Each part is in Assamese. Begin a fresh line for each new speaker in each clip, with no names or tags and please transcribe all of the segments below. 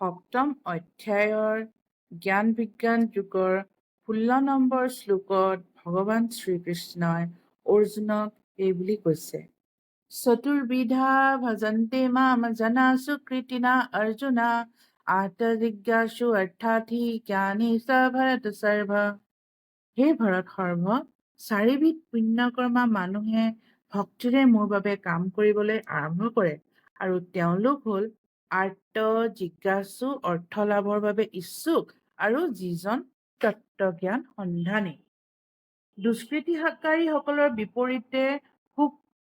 সপ্তম অধ্যায়ৰ জ্ঞান বিজ্ঞান যুগৰ ষোল্ল নম্বৰ শ্লোকত ভগৱান শ্ৰীকৃষ্ণই অৰ্জুনক এই বুলি কৈছে চতুৰ্বিধা ভজন্তে মাম জনা সুকৃতিনা অৰ্জুনা আত জিজ্ঞাসু অৰ্থাৰ্থি জ্ঞানী চ ভৰত সৰ্ভ হে ভৰত সৰ্ব চাৰিবিধ পুণ্যকৰ্মা মানুহে ভক্তিৰে মোৰ বাবে কাম কৰিবলৈ আৰম্ভ কৰে আৰু তেওঁলোক হ'ল আৰ্ত জিজ্ঞাসু অৰ্থ লাভৰ বাবে ইচ্ছুক আৰু যিজন তত্ত্বজ্ঞান সন্ধানী। দুষ্কৃতিকাৰীসকলৰ বিপৰীতে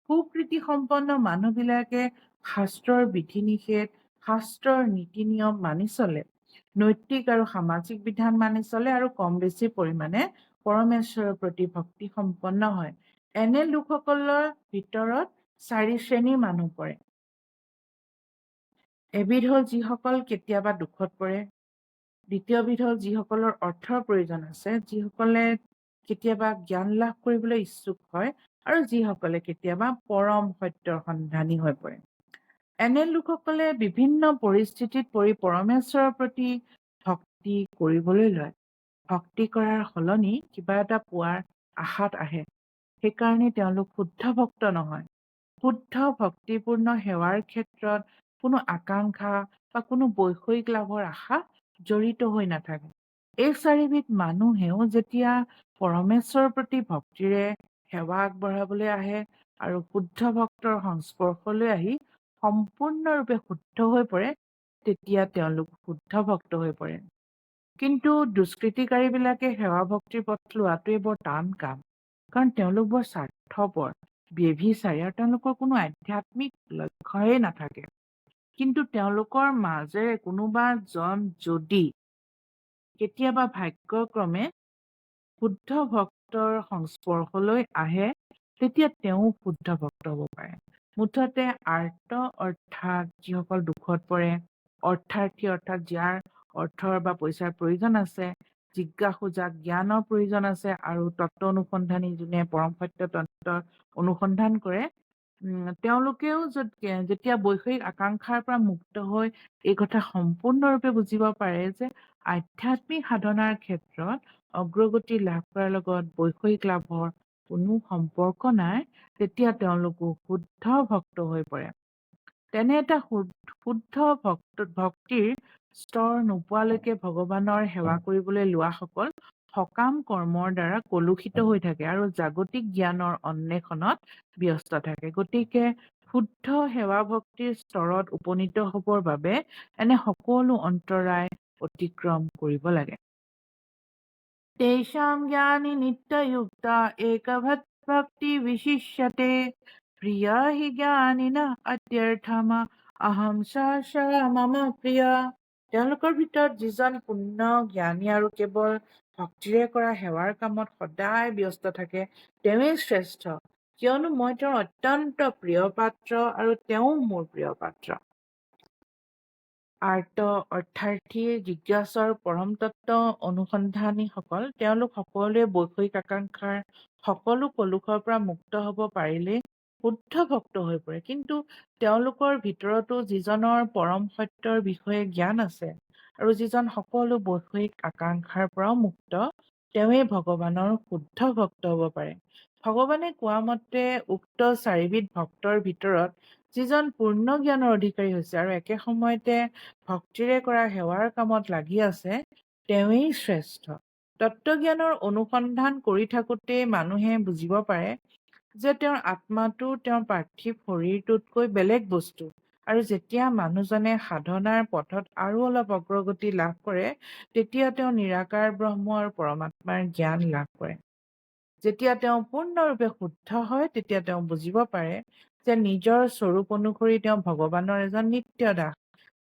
সুকৃতি সম্পন্ন মানুহবিলাকে শাস্ত্ৰৰ বিধি নিষেধ শাস্ত্ৰৰ নীতি নিয়ম মানি চলে নৈতিক আৰু সামাজিক বিধান মানি চলে আৰু কম বেছি পৰিমাণে পৰমেশ্বৰৰ প্ৰতি ভক্তি সম্পন্ন হয়। এনে লোকসকলৰ ভিতৰত চাৰি শ্ৰেণীৰ মানুহ পৰে। এবিধ হ'ল যিসকল কেতিয়াবা দুখত পৰে। দ্বিতীয়বিধ হ'ল যিসকলৰ অৰ্থৰ প্ৰয়োজন আছে যিসকলে কেতিয়াবা জ্ঞান লাভ কৰিবলৈ ইচ্ছুক হয় আৰু যিসকলে কেতিয়াবা পৰম সত্যৰ সন্ধানী হৈ পৰে। এনে লোকসকলে বিভিন্ন পৰিস্থিতিত পৰি পৰমেশ্বৰৰ প্ৰতি ভক্তি কৰিবলৈ লয়। ভক্তি কৰাৰ সলনি কিবা এটা পোৱাৰ আশাত আহে সেইকাৰণে তেওঁলোক শুদ্ধ ভক্ত নহয়। শুদ্ধ ভক্তিপূৰ্ণ সেৱাৰ ক্ষেত্ৰত কোনো আকাংক্ষা বা কোনো বৈষয়িক লাভৰ আশা জড়িত হৈ নাথাকে। এই চাৰিবিধ মানুহেও যেতিয়া পৰমেশ্বৰৰ প্ৰতি ভক্তিৰে সেৱা আগবঢ়াবলৈ আহে আৰু শুদ্ধ ভক্তৰ সংস্পৰ্শলৈ আহি সম্পূৰ্ণৰূপে শুদ্ধ হৈ পৰে তেতিয়া তেওঁলোক শুদ্ধ ভক্ত হৈ পৰে। কিন্তু দুষ্কৃতিকাৰীবিলাকে সেৱা ভক্তিৰ পথ লোৱাটোৱে বৰ টান কাম কাৰণ তেওঁলোক বৰ স্বাৰ্থপৰ ব্যভিচাৰী আৰু তেওঁলোকৰ কোনো আধ্যাত্মিক লক্ষ্যই নাথাকে। কিন্তু তেওঁলোকৰ মাজেৰে কোনোবাজন যদি কেতিয়াবা ভাগ্যক্ৰমে শুদ্ধ ভক্তৰ সংস্পৰ্শলৈ আহে তেতিয়া তেওঁ শুদ্ধ ভক্ত হ'ব পাৰে। মুঠতে আৰ্ত অৰ্থাৎ যিসকল দুখত পৰে অৰ্থাৰ্থী অৰ্থাৎ যাৰ অৰ্থৰ বা পইচাৰ প্ৰয়োজন আছে জিজ্ঞাসু যাক জ্ঞানৰ প্ৰয়োজন আছে আৰু তত্ত্ব অনুসন্ধানী যোনে পৰম সত্য তত্ত্বৰ অনুসন্ধান কৰে তেওঁলোকেও যেতিয়া বৈষয়িক আকাংক্ষাৰ পৰা মুক্ত হৈ এই কথা সম্পূৰ্ণৰূপে বুজিব পাৰে যে আধ্যাত্মিক সাধনাৰ ক্ষেত্ৰত অগ্ৰগতি লাভ কৰাৰ লগত বৈষয়িক লাভৰ কোনো সম্পৰ্ক নাই তেতিয়া তেওঁলোকো শুদ্ধ ভক্ত হৈ পৰে। তেনে এটা শুদ্ধ ভক্ত ভক্তিৰ স্তৰ নোপোৱালৈকে ভগৱানৰ সেৱা কৰিবলৈ লোৱাসকল সকাম কৰ্মৰ দ্বাৰা কলুষিত হৈ থাকে আৰু জাগতিক জ্ঞানৰ অন্বেষণত ব্যস্ত থাকে। গতিকে শুদ্ধ সেৱা ভক্তিৰ স্তৰত উপনীত হ'বৰ বাবে এনে সকলো অন্তৰায় অতিক্ৰম কৰিব লাগে। তেষাম জ্ঞানী নিত্যযুক্তা একভৎ ভক্তি বিশিষ্যতে প্ৰিয়া হি জ্ঞানীনা অত্যৰ্থমা অহম মম প্ৰিয়। তেওঁলোকৰ ভিতৰত যিজন পূৰ্ণ জ্ঞানী আৰু কেৱল ভক্তিৰে কৰা সেৱাৰ কামত সদায় ব্যস্ত থাকে তেওঁৱেই শ্ৰেষ্ঠ। কিয়নো মই তেওঁৰ অত্যন্ত প্ৰিয় পাত্ৰ আৰু তেওঁ মোৰ প্ৰিয় পাত্ৰ। আৰ্ত অৰ্থাৰ্থী জিজ্ঞাসৰ পৰম তত্ত্ব অনুসন্ধানীসকল তেওঁলোক সকলোৱে বৈষয়িক আকাংক্ষাৰ সকলো কলুষৰ পৰা মুক্ত হ'ব পাৰিলে শুদ্ধ ভক্ত হৈ পৰে। কিন্তু তেওঁলোকৰ ভিতৰতো যিজনৰ পৰম সত্যৰ বিষয়ে জ্ঞান আছে আৰু যিজন সকলো বৈষয়িক আকাংক্ষাৰ পৰাও মুক্ত তেওঁৱেই ভগৱানৰ শুদ্ধ ভক্ত হ'ব পাৰে। ভগৱানে কোৱা মতে উক্ত চাৰিবিধ ভক্তৰ ভিতৰত যিজন পূৰ্ণ জ্ঞানৰ অধিকাৰী হৈছে আৰু একে সময়তে ভক্তিৰে কৰা সেৱাৰ কামত লাগি আছে তেওঁৱেই শ্ৰেষ্ঠ। তত্ত্বজ্ঞানৰ অনুসন্ধান কৰি থাকোঁতেই মানুহে বুজিব পাৰে যে তেওঁৰ আত্মাটো তেওঁৰ পাৰ্থিৱ শৰীৰটোতকৈ বেলেগ বস্তু। আৰু যেতিয়া মানুহজনে সাধনাৰ পথত আৰু অলপ অগ্ৰগতি লাভ কৰে তেতিয়া তেওঁ নিৰাকাৰ ব্ৰহ্ম আৰু পৰমাত্মাৰ জ্ঞান লাভ কৰে। যেতিয়া তেওঁ পূৰ্ণৰূপে শুদ্ধ হয় তেতিয়া তেওঁ বুজিব পাৰে যে নিজৰ স্বৰূপ অনুসৰি তেওঁ ভগৱানৰ এজন নিত্য দাস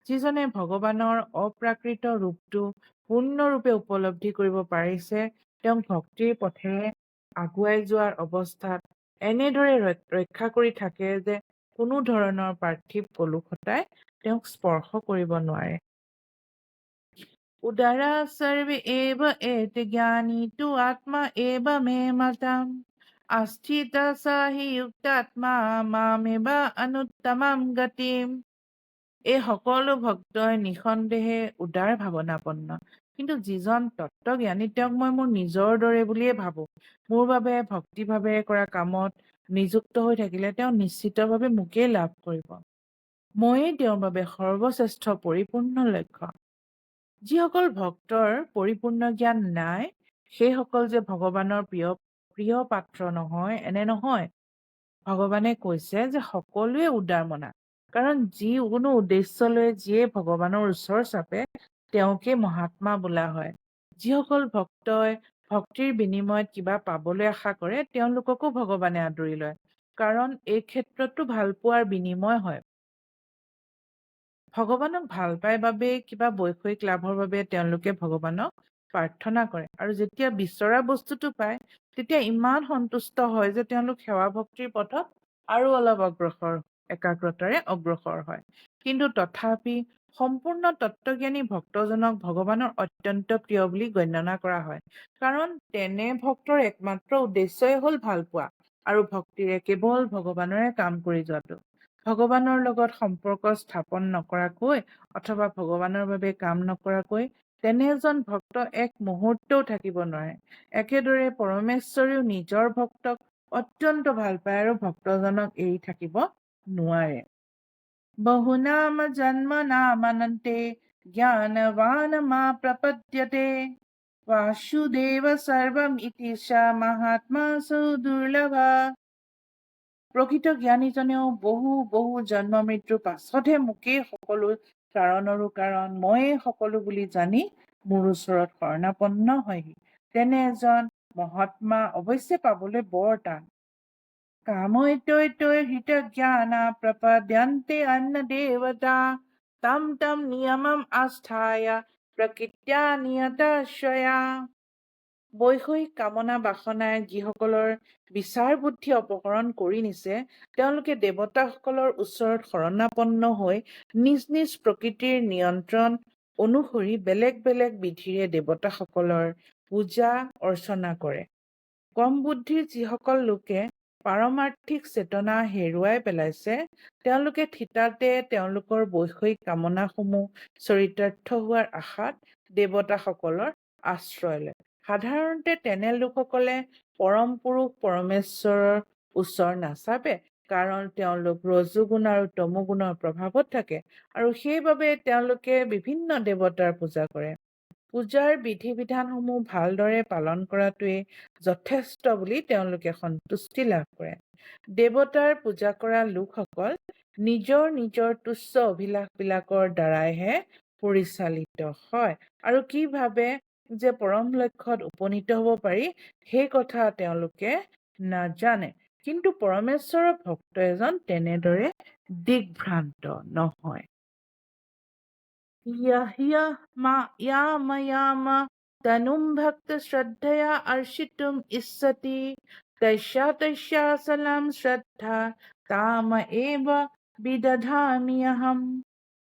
যিজনে ভগৱানৰ অপ্ৰাকৃত ৰূপটো পূৰ্ণৰূপে উপলব্ধি কৰিব পাৰিছে তেওঁক ভক্তিৰ পথেৰে আগুৱাই যোৱাৰ অৱস্থাত এনেদৰে ৰক্ষা কৰি থাকে যে কোনো ধৰণৰ পাৰ্থিৱ কলুষতাই তেওঁক স্পৰ্শ কৰিব নোৱাৰে। উদাৰা সৰ্বে এব এত জ্ঞানী তু আত্মা এব মে মতাম আস্থিত স হি যুক্তাত্মা মামেব অনুত্তমাম গতিম এই সকলো ভক্তই নিঃসন্দেহে উদাৰ ভাৱনাপন্ন। কিন্তু যিজন তত্ত্বজ্ঞানী তেওঁক মই মোৰ নিজৰ দৰে বুলিয়ে ভাবোঁ। মোৰ বাবে ভক্তিভাৱেৰে কৰা কামত নিযুক্ত হৈ থাকিলে তেওঁ নিশ্চিতভাৱে মোকেই লাভ কৰিব। ময়েই তেওঁৰ বাবে সৰ্বশ্ৰেষ্ঠ পৰিপূৰ্ণ লক্ষ্য। যিসকল ভক্তৰ পৰিপূৰ্ণ জ্ঞান নাই সেইসকল যে ভগৱানৰ প্ৰিয় প্ৰিয় পাত্ৰ নহয় এনে নহয়। ভগৱানে কৈছে যে সকলোৱে উদাৰ মনা কাৰণ যি কোনো উদ্দেশ্য লৈ যিয়ে ভগৱানৰ ওচৰ চাপে তেওঁকে মহাত্মা বোলা হয়। যিসকল ভক্তই ভক্তিৰ বিনিময়ত কিবা পাবলৈ আশা কৰে তেওঁলোককো ভগৱানে আদৰি লয়। কাৰণ এই ক্ষেত্ৰতো ভালপোৱাৰ বিনিময় হয়। ভগৱানক ভাল পাই বাবেই কিবা বৈষয়িক লাভৰ বাবে তেওঁলোকে ভগৱানক প্ৰাৰ্থনা কৰে। আৰু যেতিয়া বিচৰা বস্তুটো পায় তেতিয়া ইমান সন্তুষ্ট হয় যে তেওঁলোক সেৱা ভক্তিৰ পথত আৰু অলপ অগ্ৰসৰ একাগ্ৰতাৰে অগ্ৰসৰ হয়। কিন্তু তথাপি সম্পূৰ্ণ তত্ত্বজ্ঞানী ভক্তজনক ভগৱানৰ অত্যন্ত প্ৰিয় বুলি গণ্যনা কৰা হয়। কাৰণ তেনে ভক্তৰ একমাত্ৰ উদ্দেশ্যই হ'ল ভাল পোৱা আৰু ভক্তিৰে কেৱল ভগৱানৰে কাম কৰি যোৱাটো। ভগৱানৰ লগত সম্পৰ্ক স্থাপন নকৰাকৈ অথবা ভগৱানৰ বাবে কাম নকৰাকৈ তেনে এজন ভক্ত এক মুহূৰ্তও থাকিব নোৱাৰে। একেদৰে পৰমেশ্বৰেও নিজৰ ভক্তক অত্যন্ত ভাল পায় আৰু ভক্তজনক এৰি থাকিব নোৱাৰে। জন্ম নামানন্তে জ্ঞানৱান মা প্ৰপদ্যতে বাসুদেৱ সৰ্বম ইতি সা মহাত্মা সুদুৰ্লভা প্ৰকৃত জ্ঞানীজনেও বহু বহু জন্ম মৃত্যুৰ পাছতহে মোকেই সকলো কাৰণৰো কাৰণ ময়েই সকলো বুলি জানি মোৰ ওচৰত শৰণাপন্ন হয়হি। তেনে এজন মহাত্মা অৱশ্যে পাবলৈ বৰ টান। জ্ঞানা প্ৰপদ্যন্তে অন্য দেৱতা তম তম নিয়মম আস্থায়া প্ৰকৃত্য়া নিয়তস্বয়া বৈষয়িক কামনা বাসনাই যিসকলৰ বিচাৰ বুদ্ধি অপহৰণ কৰি নিছে তেওঁলোকে দেৱতাসকলৰ ওচৰত শৰণাপন্ন হৈ নিজ নিজ প্ৰকৃতিৰ নিয়ন্ত্ৰণ অনুসৰি বেলেগ বেলেগ বিধিৰে দেৱতাসকলৰ পূজা অৰ্চনা কৰে। কম বুদ্ধিৰ যিসকল লোকে পাৰমাৰ্থিক চেতনা হেৰুৱাই পেলাইছে। তেওঁলোকে থিতাতে তেওঁলোকৰ বৈষয়িক কামনাসমূহ চৰিতাৰ্থ হোৱাৰ আশাত দেৱতাসকলৰ আশ্ৰয় লয়। সাধাৰণতে তেনে লোকসকলে পৰম পুৰুষ পৰমেশ্বৰৰ ওচৰ নাচাপে কাৰণ তেওঁলোক ৰজুগুণ আৰু তমুগুণৰ প্ৰভাৱত থাকে আৰু সেইবাবে তেওঁলোকে বিভিন্ন দেৱতাৰ পূজা কৰে। পূজাৰ বিধি বিধানসমূহ ভালদৰে পালন কৰাটোৱেই যথেষ্ট বুলি তেওঁলোকে সন্তুষ্টি লাভ কৰে। দেৱতাৰ পূজা কৰা লোকসকল নিজৰ নিজৰ তুচ্ছ অভিলাষবিলাকৰ দ্বাৰাইহে পৰিচালিত হয় আৰু কি ভাবে যে পৰম লক্ষ্যত উপনীত হ'ব পাৰি সেই কথা তেওঁলোকে নাজানে। কিন্তু পৰমেশ্বৰৰ ভক্ত এজন তেনেদৰে দিগভ্ৰান্ত নহয়। ভক্ত শ্ৰদ্ধয়া অৰ্চিতুম ইচ্ছতি তস্যা তস্যা চলাম শ্ৰদ্ধা তাম এব বিদধামি অহম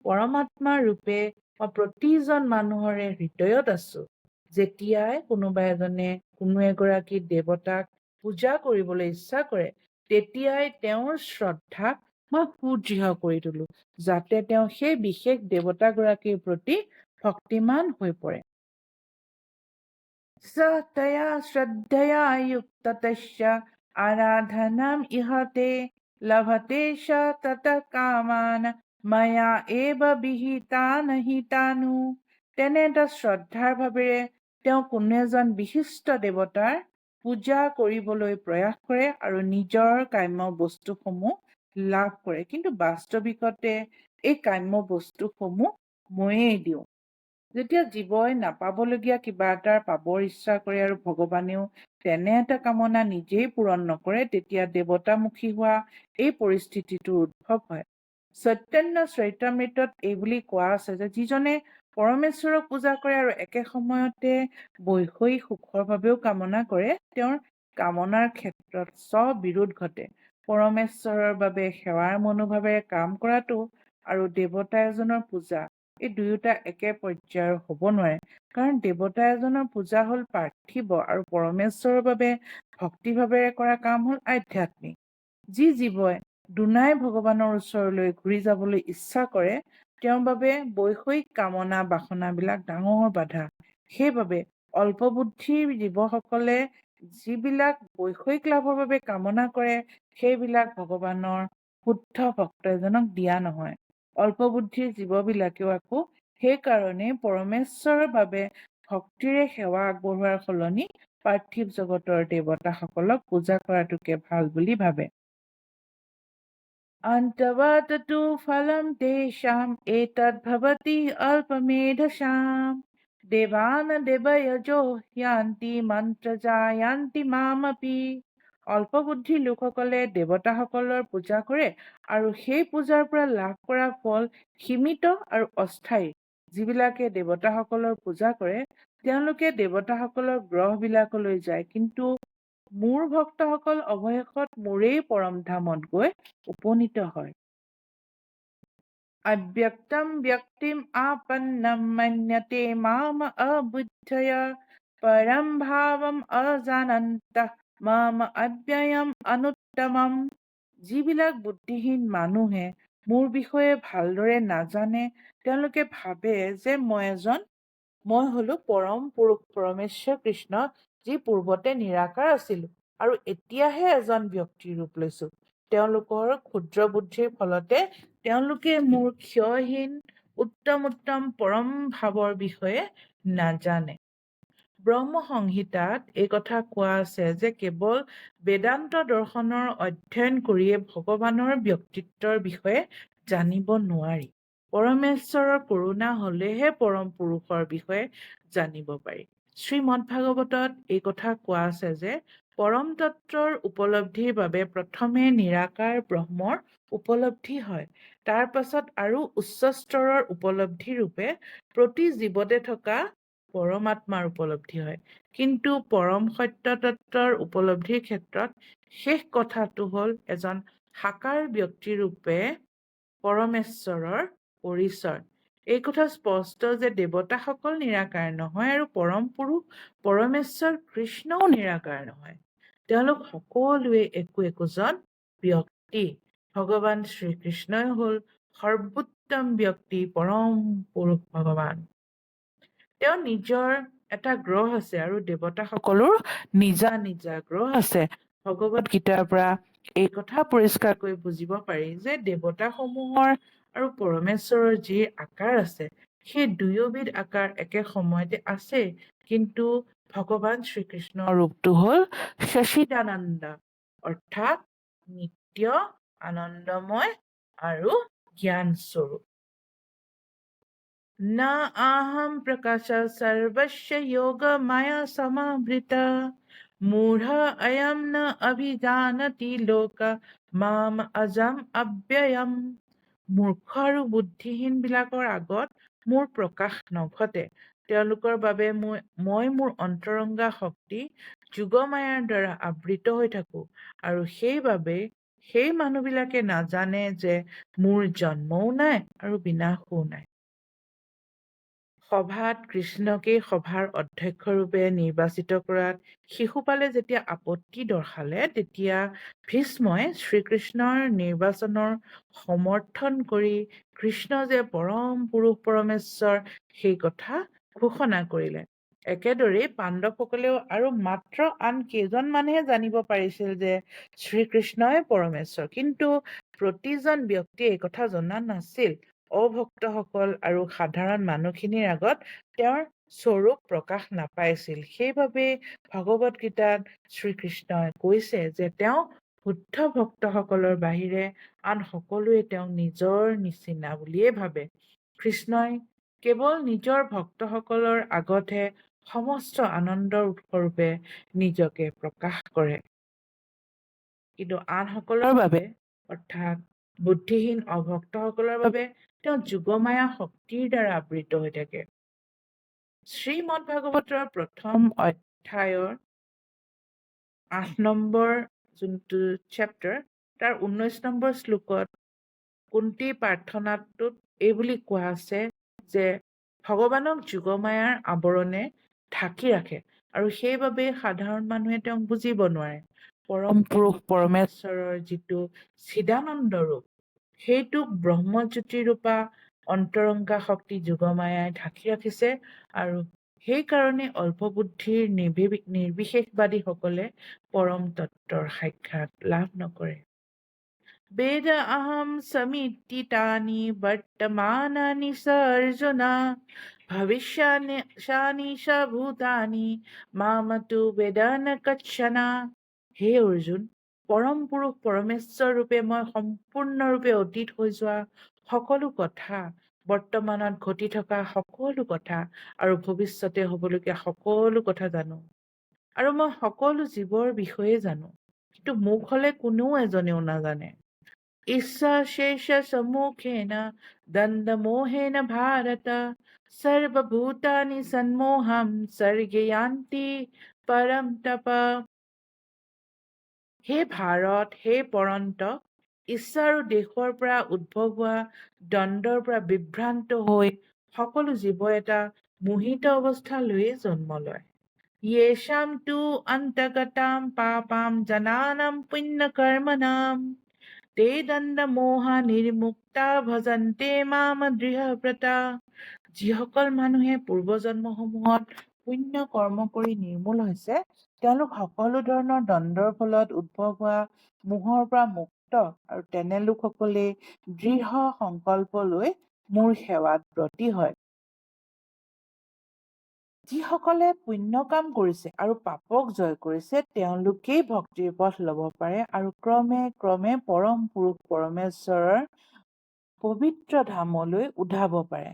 পৰমাত্মা ৰূপে মই প্ৰতিজন মানুহৰে হৃদয়ত আছো। যেতিয়াই কোনোবা এজনে কোনো এগৰাকী দেৱতাক পূজা কৰিবলৈ ইচ্ছা কৰে, তেতিয়াই তেওঁৰ শ্ৰদ্ধাক মই সুদৃঢ় কৰি তোলো যাতে তেওঁ সেই বিশেষ দেৱতাগৰাকীৰ প্ৰতি ভক্তিমান হৈ পৰে। তয়া শ্ৰদ্ধয়া যুক্তস্য আৰাধনাম ইহতে লভতে স তত কামান ময়া এব বিহিতান হিতানু তেনে। এটা শ্ৰদ্ধাৰ ভাৱেৰে তেওঁ কোনো এজন বিশিষ্ট দেৱতাৰ পূজা কৰিবলৈ প্ৰয়াস কৰে আৰু নিজৰ কাম্য বস্তুসমূহ লাভ কৰে। কিন্তু বাস্তৱিকতে এই কাম্য বস্তুসমূহ ময়েই দিওঁ। যেতিয়া জীৱই নাপাবলগীয়া কিবা এটা পাবৰ ইচ্ছা কৰে আৰু ভগৱানেও তেনে এটা কামনা নিজেই পূৰণ নকৰে তেতিয়া দেৱতামুখী হোৱা এই পৰিস্থিতিটোৰ উদ্ভৱ হয়। চৈতন্য চৰিতামৃতত এই বুলি কোৱা আছে যে যিজনে পৰমেশ্বৰক পূজা কৰে আৰু একে সময়তে বৈষয়িক সুখৰ বাবেও কামনা কৰে তেওঁৰ কামনাৰ ক্ষেত্ৰত স্ববিৰোধ ঘটে। পৰমেশ্বৰৰ বাবে সেৱাৰ মনোভাৱেৰে কাম কৰাটো আৰু দেৱতা এজনৰ পূজা এই দুয়োটা একে পৰ্যায়ৰ হ'ব নোৱাৰে। কাৰণ দেৱতা এজনৰ পূজা হ'ল পাৰ্থিৱ আৰু পৰমেশ্বৰৰ বাবে ভক্তিভাৱেৰে কৰা কাম হ'ল আধ্যাত্মিক। যি জীৱই দুনাই ভগৱানৰ ওচৰলৈ ঘূৰি যাবলৈ ইচ্ছা কৰে তেওঁৰ বাবে বৈষয়িক কামনা বাসনাবিলাক ডাঙৰ বাধা। সেইবাবে অল্পবুদ্ধিৰ জীৱসকলে যিবিলাক বৈষয়িক লাভৰ বাবে কামনা কৰে সেইবিলাক ভগৱানৰ শুদ্ধ ভক্ত এজনক দিয়া নহয়। অল্প বুদ্ধিৰ জীৱবিলাকেও আকৌ সেইকাৰণেই পৰমেশ্বৰৰ বাবে ভক্তিৰে সেৱা আগবঢ়োৱাৰ সলনি পাৰ্থিৱ জগতৰ দেৱতাসকলক পূজা কৰাটোকে ভাল বুলি ভাবে। অন্তৱাততো ফলম দেশাম এই তদ্ভৱতী অল্প মেধ দেৱান দেৱয়জো মন্ত্ৰজা য়ান্তি মামপি অল্প বুদ্ধি লোকসকলে দেৱতাসকলৰ পূজা কৰে আৰু সেই পূজাৰ পৰা লাভ কৰা ফল সীমিত আৰু অস্থায়ী। যিবিলাকে দেৱতাসকলৰ পূজা কৰে তেওঁলোকে দেৱতাসকলৰ গ্ৰহবিলাকলৈ যায়। কিন্তু মোৰ ভক্তসকল অৱশেষত মোৰেই পৰম ধামত গৈ উপনীত হয়। अव्यक्तं व्यक्तिम् आपन्नं मन्यते माम अबुद्धय परं भावम् अजानन्तः মাম অব্যয়ম অনুত্তমম যিবিলাক বুদ্ধিহীন মানুহে মোৰ বিষয়ে ভালদৰে নাজানে তেওঁলোকে ভাবে যে মই এজন মই হলো পৰম পুৰুষ পৰমেশ্বৰ কৃষ্ণ যি পূৰ্বতে নিৰাকাৰ আছিলো আৰু এতিয়াহে এজন ব্যক্তিৰ ৰূপ লৈছো তেওঁলোকৰ ক্ষুদ্ৰ বুদ্ধিৰ ফলতে তেওঁলোকে মোৰ ক্ষয়হীন উত্তম উত্তম পৰম ভাৱৰ বিষয়ে নাজানে। ব্ৰহ্ম সংহিতাত এই কথা কোৱা আছে যে কেৱল বেদান্ত দৰ্শনৰ অধ্যয়ন কৰিয়ে ভগৱানৰ ব্যক্তিত্বৰ বিষয়ে জানিব নোৱাৰি। পৰমেশ্বৰৰ কৰোণা হলেহে পৰম পুৰুষৰ বিষয়ে জানিব পাৰি। শ্ৰীমদ ভাগৱতত এই কথা কোৱা আছে যে পৰম তত্ত্বৰ উপলব্ধিৰ বাবে প্ৰথমে নিৰাকাৰ ব্ৰহ্মৰ উপলব্ধি হয়। তাৰ পাছত আৰু উচ্চ স্তৰৰ উপলব্ধি ৰূপে প্ৰতি জীৱতে থকা পৰমাত্মাৰ উপলব্ধি হয়। কিন্তু পৰম সত্য তত্ত্বৰ উপলব্ধিৰ ক্ষেত্ৰত শেষ কথাটো হ'ল এজন সাকাৰ ব্যক্তি ৰূপে পৰমেশ্বৰৰ পৰিচয়। এই কথা স্পষ্ট যে দেৱতাসকল নিৰাকাৰ নহয় আৰু পৰম পুৰুষ পৰমেশ্বৰ কৃষ্ণও নিৰাকাৰ নহয়। তেওঁলোক সকলোৱে একো একোজন ব্যক্তি। ভগৱান শ্ৰীকৃষ্ণই হ'ল সৰ্বোত্তম ব্যক্তি পৰম পুৰুষ ভগৱান। তেওঁ নিজৰ এটা গ্ৰহ আছে আৰু দেৱতাসকলৰ নিজা নিজা গ্ৰহ আছে। ভগৱত গীতাৰ পৰা এই কথা পৰিষ্কাৰকৈ বুজিব পাৰি যে দেৱতাসমূহৰ আৰু পৰমেশ্বৰৰ যি আকাৰ আছে সেই দুয়োবিধ আকাৰ একে সময়তে আছে। কিন্তু ভগৱান শ্ৰীকৃষ্ণৰ ৰূপটো হ'ল শশীদানন্দ অৰ্থাৎ নিত্য আনন্দময় আৰু জ্ঞানস্বৰূপ। স্বৰূপ আহম প্ৰকাশ সৰ্বস্ব যোগ মায়া সমাবৃত। মূঢ় অয়ম ন অভিজানতি লোক মাম অজম অব্যয়ম। মূৰ্খ আৰু বুদ্ধিহীনবিলাকৰ আগত মোৰ প্ৰকাশ নঘটে। তেওঁলোকৰ বাবে মই মোৰ অন্তৰংগা শক্তি যোগমায়াৰ দ্বাৰা আবৃত হৈ থাকোঁ আৰু সেইবাবে সেই মানুহবিলাকে নাজানে যে মোৰ জন্মও নাই আৰু বিনাশো নাই। সভাত কৃষ্ণকেই সভাৰ অধ্যক্ষৰূপে নিৰ্বাচিত কৰাত শিশুপালে যেতিয়া আপত্তি দৰ্শালে তেতিয়া ভীষ্মই শ্ৰীকৃষ্ণৰ নিৰ্বাচনৰ সমৰ্থন কৰি কৃষ্ণ যে পৰম পুৰুষ পৰমেশ্বৰ সেই কথা ঘোষণা কৰিলে। একেদৰেই পাণ্ডৱসকলেও আৰু মাত্ৰ আন কেইজনমানহে জানিব পাৰিছিল যে শ্ৰীকৃষ্ণই পৰমেশ্বৰ। কিন্তু প্ৰতিজন ব্যক্তিয়ে এই কথা জনা নাছিল। অভক্তসকল আৰু সাধাৰণ মানুহখিনিৰ আগত তেওঁৰ স্বৰূপ প্ৰকাশ নাপাইছিল। সেইবাবে ভগৱত গীতাত শ্ৰীকৃষ্ণই কৈছে যে তেওঁ শুদ্ধ ভক্তসকলৰ বাহিৰে আন সকলোৱে তেওঁক নিজৰ নিচিনা বুলিয়ে ভাবে। কৃষ্ণই কেৱল নিজৰ ভক্তসকলৰ আগতহে সমস্ত আনন্দৰ উৎসৰূপে নিজকে প্ৰকাশ কৰে। কিন্তু আনসকলৰ বাবে অৰ্থাৎ বুদ্ধিহীন অভক্তসকলৰ বাবে তেওঁ যোগমায়া শক্তিৰ দ্বাৰা আবৃত হৈ থাকে। শ্ৰীমদ ভাগৱতৰ প্ৰথম অধ্যায়ৰ আঠ নম্বৰ যোনটো চেপ্টাৰ তাৰ ঊনৈশ নম্বৰ শ্লোকত কুন্তি প্ৰাৰ্থনাটোত এই বুলি কোৱা আছে যে ভগৱানক যোগমায়াৰ আৱৰণে ঢাকি ৰাখে। আৰু সেইবাবে সাধাৰণ মানুহে তেওঁক বুজিব নোৱাৰে পৰম পুৰুষ পৰমেশ্বৰৰ যিটো চিদানন্দ ৰূপ সেইটোক ব্ৰহ্মজ্যোতিৰূপা অন্তৰংগা শক্তি যোগমায়াই ঢাকি ৰাখিছে। আৰু সেইকাৰণে অল্প বুদ্ধিৰ নিৰ্বি নিৰ্বিশেষবাদীসকলে পৰম তত্ত্বৰ সাক্ষাৎ লাভ নকৰে। वेद अहं समित्तितानि वर्तमानानि स अर्जुन ভৱিষ্যানি চ ভূতানি মামতো বেদ ন কচ্ছনা হে অৰ্জুন পৰম পুৰুষ পৰমেশ্বৰ ৰূপে মই সম্পূৰ্ণৰূপে অতীত হৈ যোৱা সকলো কথা বৰ্তমানত ঘটি থকা সকলো কথা আৰু ভৱিষ্যতে হ'বলগীয়া সকলো কথা জানো আৰু মই সকলো জীৱৰ বিষয়ে জানো কিন্তু মোক হলে কোনেও এজনেও নাজানে ईश्वशेषसम्मुखेन दन्दमोहेन भारत सर्वभूतानि सन्मोहं सर्गयान्ति পৰম তপ হে ভাৰত হে পৰন্ত ইচ্ছা আৰু দেশৰ পৰা উদ্ভৱ হোৱা দণ্ডৰ পৰা বিভ্ৰান্ত হৈ সকলো জীৱ এটা মোহিত অৱস্থা লৈয়ে জন্ম লয় येषां तु अन्तगतां पापां जनानां पुण्यकर्मणां ते দণ্ডমোহা নিৰ্মুক্তা ভজন্তে মাম দৃঢ়ব্ৰতা যিসকল মানুহে পূৰ্বজন্মসমূহত পুণ্য কৰ্ম কৰি নিৰ্মূল হৈছে তেওঁলোক সকলো ধৰণৰ দণ্ডৰ ফলত উদ্ভৱ হোৱা মোহৰ পৰা মুক্ত আৰু তেনে লোকসকলে দৃঢ় সংকল্প লৈ মোৰ সেৱাত ব্ৰতী হয়। যিসকলে পুণ্য কাম কৰিছে আৰু পাপক জয় কৰিছে তেওঁলোকেই ভক্তিৰ পথ ল'ব পাৰে আৰু ক্ৰমে ক্ৰমে পৰম পুৰুষ পৰমেশ্বৰৰ পবিত্ৰ ধামলৈ উধাব পাৰে।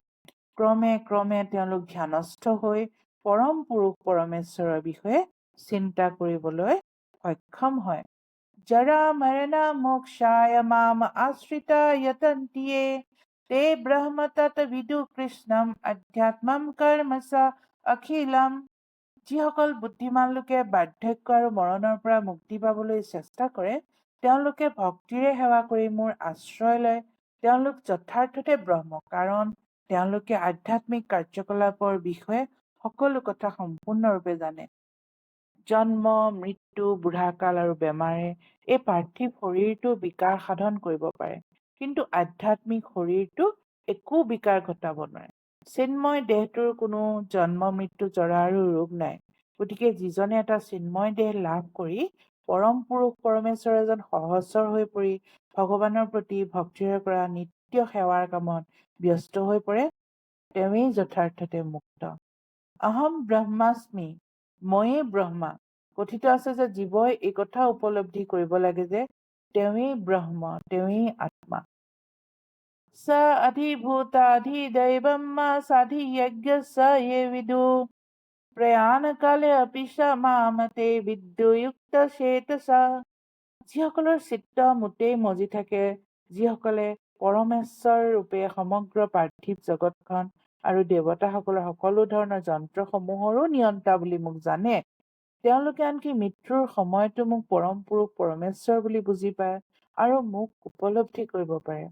ক্ৰমে ক্ৰমে তেওঁলোক ধ্যানস্থ হৈ পৰম পুৰুষ পৰমেশ্বৰৰ বিষয়ে চিন্তা কৰিবলৈ সক্ষম হয়। জৰা মৰণ মোক্ষায় মাম আশ্ৰিতা য়তন্তিয়ে তে ব্ৰহ্ম তত বিদু কৃষ্ণম আধ্যাত্মম কৰ্মসা অখিলম যিসকল বুদ্ধিমান লোকে বাৰ্ধক্য আৰু মৰণৰ পৰা মুক্তি পাবলৈ চেষ্টা কৰে তেওঁলোকে ভক্তিৰে সেৱা কৰি মোৰ আশ্ৰয় লয়। তেওঁলোক যথাৰ্থতে ব্ৰহ্ম কাৰণ তেওঁলোকে আধ্যাত্মিক কাৰ্যকলাপৰ বিষয়ে সকলো কথা সম্পূৰ্ণৰূপে জানে। জন্ম মৃত্যু বুঢ়াকাল আৰু বেমাৰে এই পাৰ্থিৱ শৰীৰটো বিকাৰ সাধন কৰিব পাৰে। কিন্তু আধ্যাত্মিক শৰীৰটো একো বিকাৰ ঘটাব নোৱাৰে। চিন্ময় দেহটোৰ কোনো জন্ম মৃত্যু জৰা আৰু ৰোগ নাই। গতিকে যিজনে এটা চিন্ময় দেহ লাভ কৰি পৰম পুৰুষ পৰমেশ্বৰ এজন সহস্ৰ হৈ পৰি ভগৱানৰ প্ৰতি ভক্তিৰে কৰা নিত্য সেৱাৰ কামত ব্যস্ত হৈ পৰে তেওঁৱেই যথাৰ্থতে মুক্ত। অহম ব্ৰহ্মাস্মি ময়েই ব্ৰহ্মা। কথিত আছে যে জীৱই এই কথা উপলব্ধি কৰিব লাগে যে তেওঁৱেই ব্ৰহ্ম তেওঁৱেই আত্মা। स अधिभूताधिदैवं साधियज्ञ स ये विदु প্ৰয়াণকালে अपि स মামতে বিদ্যুয়ুক্ত চেতসা যিসকলৰ চিত্ত মোটেই মজি থাকে যিসকলে পৰমেশ্বৰ ৰূপে সমগ্ৰ পাৰ্থিৱ জগতখন আৰু দেৱতাসকলৰ সকলো ধৰণৰ যন্ত্ৰসমূহৰো নিয়ন্তা বুলি মোক জানে তেওঁলোকে আনকি মৃত্যুৰ সময়তো মোক পৰম পুৰুষ পৰমেশ্বৰ বুলি বুজি পায় আৰু মোক উপলব্ধি কৰিব পাৰে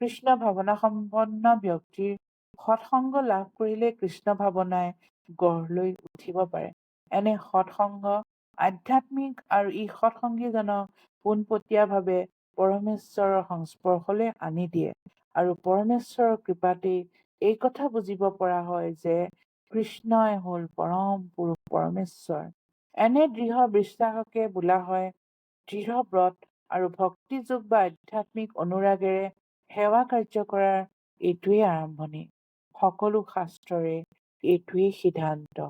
কৃষ্ণ ভাৱনা সম্পন্ন ব্যক্তিৰ সৎসংগ লাভ কৰিলে কৃষ্ণ ভাৱনাই গঢ় লৈ উঠিব পাৰে। এনে সৎসংগ আধ্যাত্মিক আৰু ই সৎসংগীজনক পোনপটীয়াভাৱে পৰমেশ্বৰৰ সংস্পৰ্শলৈ আনি দিয়ে আৰু পৰমেশ্বৰৰ কৃপাতেই এই কথা বুজিব পৰা হয় যে কৃষ্ণই হল পৰম পুৰুষ পৰমেশ্বৰ। এনে দৃঢ় বিশ্বাসকে বোলা হয় দৃঢ় ব্ৰত আৰু ভক্তিযোগ বা আধ্যাত্মিক অনুৰাগেৰে সেৱা কাৰ্য কৰাৰ এইটোৱেই আৰম্ভণি। সকলো শাস্ত্ৰৰে এইটোৱেই সিদ্ধান্ত।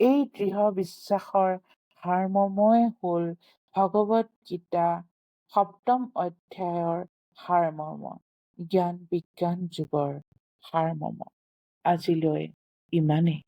এই দৃঢ় বিশ্বাসৰ সাৰমৰ্মই হল ভগৱত গীতা সপ্তম অধ্যায়ৰ সাৰমৰ্ম জ্ঞান বিজ্ঞান যুগৰ সাৰমৰ্ম। আজিলৈ ইমানেই।